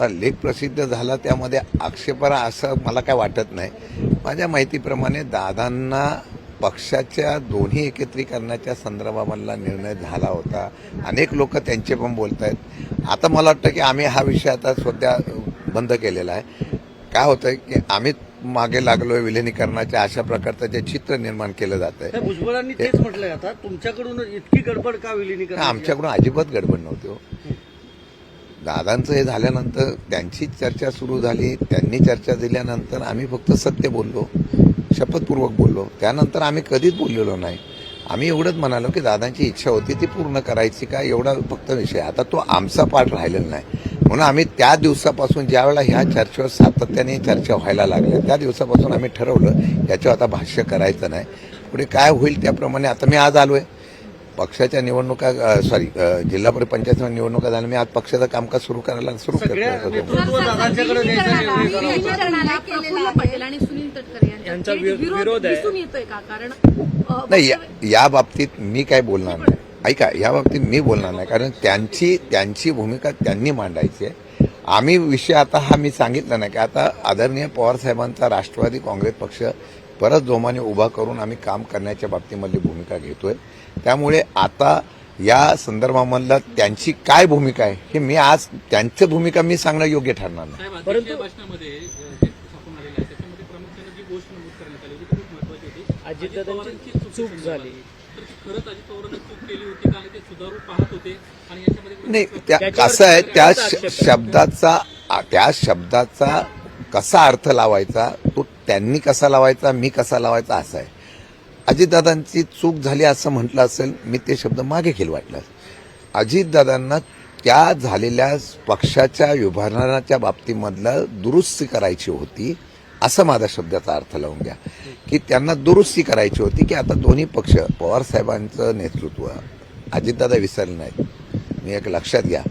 आता लेख प्रसिद्ध झाला त्यामध्ये आक्षेपार्ह असं मला काय वाटत नाही. माझ्या माहितीप्रमाणे दादांना पक्षाच्या दोन्ही एकत्रीकरणाच्या संदर्भामधला निर्णय झाला होता. अनेक लोक त्यांचे पण बोलत आहेत आता मला वाटतं की आम्ही हा विषय आता सध्या बंद केलेला आहे. काय होतंय की आम्ही मागे लागलोय विलिनीकरणाच्या अशा प्रकारचं जे चित्र निर्माण केलं जात आहे भुजबळांनी तेच म्हटलंय आता. तुमच्याकडून इतकी गडबड का विलिनीकरण आमच्याकडून अजिबात गडबड नव्हती हो. दादांचं हे झाल्यानंतर त्यांची चर्चा सुरू झाली त्यांनी चर्चा दिल्यानंतर आम्ही फक्त सत्य बोललो शपथपूर्वक बोललो. त्यानंतर आम्ही कधीच बोललेलो नाही. आम्ही एवढंच म्हणालो की दादांची इच्छा होती ती पूर्ण करायची का एवढा फक्त विषय. आता तो आमचा पाठ राहिलेला नाही. म्हणून आम्ही त्या दिवसापासून ज्यावेळेला ह्या चर्चेवर सातत्याने चर्चा व्हायला लागल्या त्या दिवसापासून आम्ही ठरवलं याच्यावर आता भाष्य करायचं नाही. पुढे काय होईल त्याप्रमाणे आता मी आज आलो आहे पक्षाच्या निवडणुका सॉरी जिल्हा परिषद पंचायत निवडणुका झाल्या. मी आज पक्षाचं कामकाज सुरू करायला सुरू सगळ्या करतो नाही या- या बाबतीत मी काय बोलणार नाही. ऐका या बाबतीत मी बोलणार नाही. कारण त्यांची त्यांची भूमिका त्यांनी मांडायची आहे. आम्ही विषय आता हा मी सांगितला नाही की आता आदरणीय पवार साहेबांचा राष्ट्रवादी काँग्रेस पक्ष परत जोमाने उभा करून आम्ही काम करण्याच्या बाबतीमधली भूमिका घेतोय त्यामुळे आता या संदर्भामधला त्यांची काय भूमिका आहे हे मी आज त्यांची भूमिका मी सांगणं योग्य ठरणार नाही परंतु- अध्यक्षीय भाषणामध्ये अ, जे छापून आलेलं आहे त्याच्यामध्ये प्रामुख्याने जी गोष्ट नमूद करण्यात आली होती ती खूप महत्वाची होती अजितदादांची चूक. झाली. नाही त्या कसं आहे त्या. शब्दाचा त्या शब्दाचा कसा अर्थ लावायचा तो त्यांनी कसा लावायचा मी कसा लावायचा असा आहे अजितदादांची चूक झाली असं म्हटलं असेल मी ते शब्द मागे घेईल वाटलं अजितदादांना त्या झालेल्या पक्षाच्या विभाजनाच्या बाबतीमधलं दुरुस्ती करायची होती असं माझा शब्दाचा अर्थ लावून घ्या. की त्यांना दुरुस्ती करायची होती की आता दोन्ही पक्ष पवार साहेबांचं नेतृत्व अजितदादा विसरले नाहीत. मी एक लक्षात घ्या.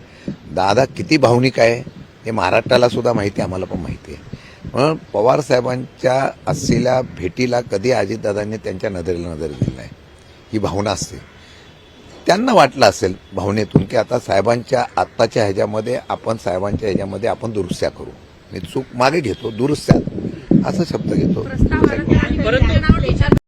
दादा किती भावनिक आहे हे महाराष्ट्राला सुद्धा माहिती आहे, आम्हाला पण माहिती आहे. म्हणून पवार साहेबांच्या असलेल्या भेटीला कधी अजितदादांनी त्यांच्या नजरेला नजर दिली नाही? ही भावना असते. त्यांना वाटलं असेल भावनेतून की आता साहेबांच्या आत्ताच्या ह्याच्यामध्ये आपण साहेबांच्या ह्याच्यामध्ये आपण दुरुस्त्या करू. मी चूक मागे घेतो दुरुस्त्या. असा शब्द घेतो. परंतु-